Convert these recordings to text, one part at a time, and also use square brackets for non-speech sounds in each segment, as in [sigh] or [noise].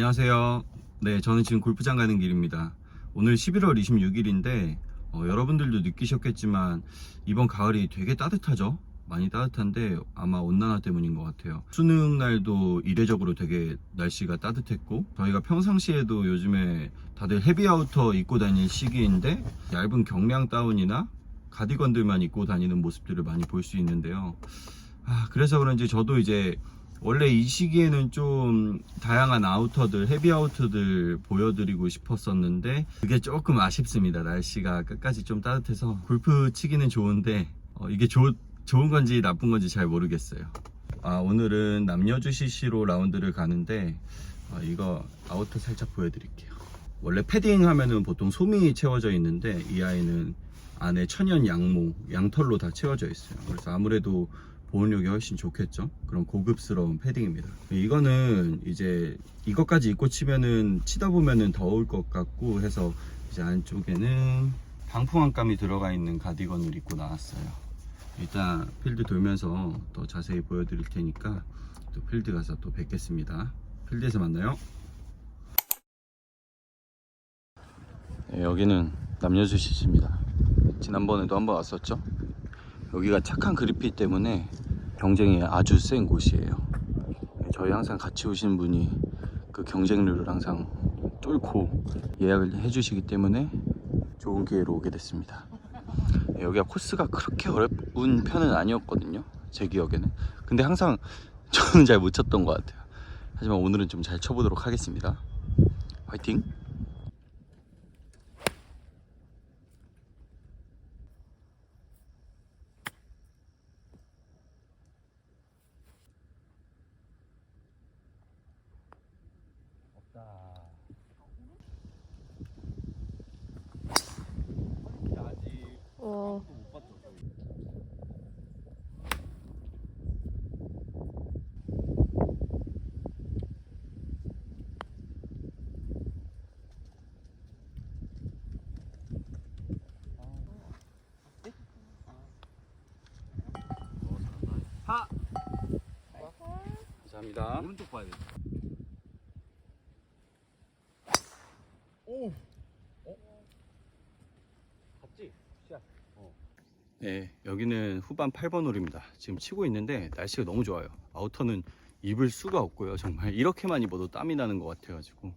안녕하세요. 네, 저는 지금 골프장 가는 길입니다. 오늘 11월 26일인데 여러분들도 느끼셨겠지만 이번 가을이 되게 따뜻하죠? 많이 따뜻한데 아마 온난화 때문인 것 같아요. 수능 날도 이례적으로 되게 날씨가 따뜻했고 저희가 평상시에도 요즘에 다들 헤비아우터 입고 다니는 시기인데 얇은 경량 다운이나 가디건들만 입고 다니는 모습들을 많이 볼 수 있는데요. 아, 그래서 그런지 저도 이제 원래 이 시기에는 좀 다양한 아우터들, 헤비 아우터들 보여드리고 싶었었는데 그게 조금 아쉽습니다. 날씨가 끝까지 좀 따뜻해서 골프 치기는 좋은데 어, 이게 좋, 좋은 건지 나쁜 건지 잘 모르겠어요. 아, 오늘은 남녀주 CC로 라운드를 가는데 어, 이거 아우터 살짝 보여드릴게요. 원래 패딩 하면은 보통 솜이 채워져 있는데 이 아이는 안에 천연 양모, 양털로 다 채워져 있어요. 그래서 아무래도 보온력이 훨씬 좋겠죠. 그런 고급스러운 패딩입니다. 이거는 이제 이것까지 입고 치면은 치다 보면은 더울 것 같고 해서 이제 안쪽에는 방풍안감이 들어가 있는 가디건을 입고 나왔어요. 일단 필드 돌면서 더 자세히 보여드릴 테니까 또 필드 가서 또 뵙겠습니다. 필드에서 만나요. 네, 여기는 남녀주 시지입니다. 지난번에도 한번 왔었죠. 여기가 착한 그리피 때문에 경쟁이 아주 센 곳이에요. 저희 항상 같이 오시는 분이 그 경쟁률을 항상 뚫고 예약을 해주시기 때문에 좋은 기회로 오게 됐습니다. 여기가 코스가 그렇게 어려운 편은 아니었거든요. 제 기억에는. 근데 항상 저는 잘 못 쳤던 것 같아요. 하지만 오늘은 좀 잘 쳐보도록 하겠습니다. 화이팅! 감사합니다. 오른쪽 봐야 돼. 갔지? 시작. 네, 여기는 후반 8번 홀입니다. 지금 치고 있는데 날씨가 너무 좋아요. 아우터는 입을 수가 없고요. 정말 이렇게만 입어도 땀이 나는 것 같아가지고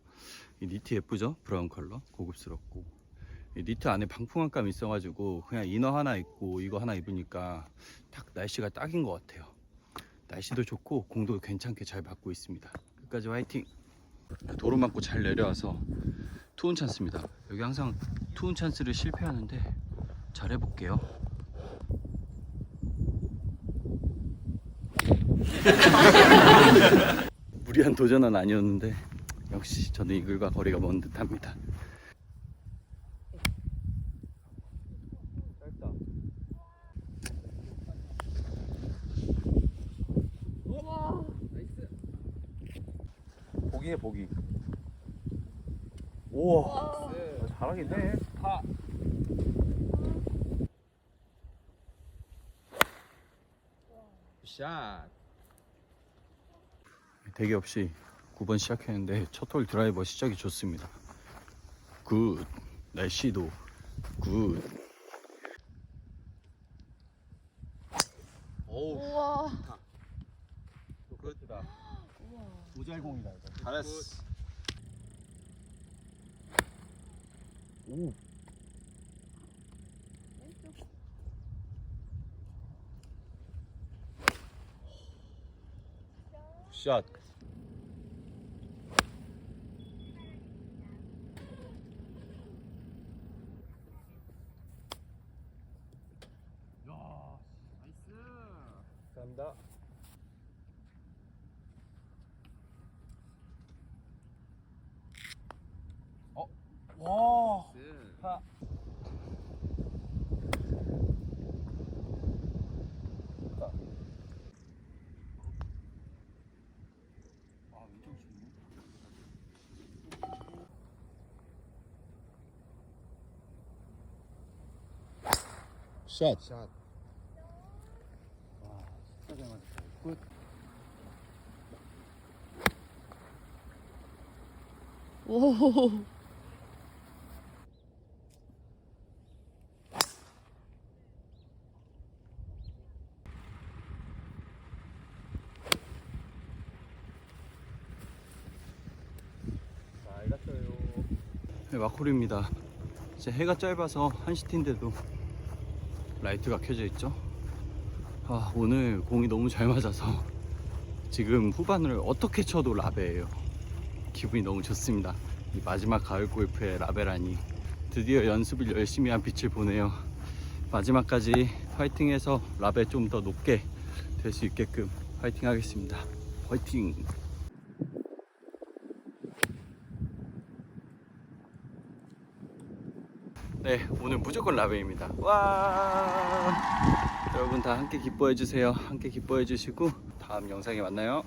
이 니트 예쁘죠? 브라운 컬러 고급스럽고 이 니트 안에 방풍안감이 있어가지고 그냥 이너 하나 입고 이거 하나 입으니까 딱 날씨가 딱인 것 같아요. 날씨도 좋고 공도 괜찮게 잘 받고 있습니다. 끝까지 화이팅! 도로 맞고 잘 내려와서 투혼 찬스입니다. 여기 항상 투혼 찬스를 실패하는데 잘 해볼게요. [laughs] 무리한 도전은 아니었는데 역시 저는 이글과 거리가 먼 듯합니다. 우와, 나이스. 보기해 보기. 우와. 잘하긴 해. 파. 샷. 대기 없이 9번 시작했는데 첫 홀 드라이버 시작이 좋습니다. 굿. 날씨도 굿. 오우. 우와, 그렇다. 우와. 오잘공이다 이거. 잘했어. 오. 샷. 감사합니다. 파. 됐다. 아, 왼쪽 치네. 샷. 샷. 와, 진짜 잘 맞았다. 굿. 오. 네, 마코리입니다. 이제 해가 짧아서 한시티인데도 라이트가 켜져 있죠. 아, 오늘 공이 너무 잘 맞아서 지금 후반을 어떻게 쳐도 라베예요. 기분이 너무 좋습니다. 이 마지막 가을 골프의 라베라니 드디어 연습을 열심히 한 빛을 보네요. 마지막까지 파이팅해서 라베 좀 더 높게 될 수 있게끔 파이팅 하겠습니다. 파이팅! 네, 오늘 무조건 라베입니다. 와! 여러분 다 함께 기뻐해 주세요. 함께 기뻐해 주시고 다음 영상에 만나요.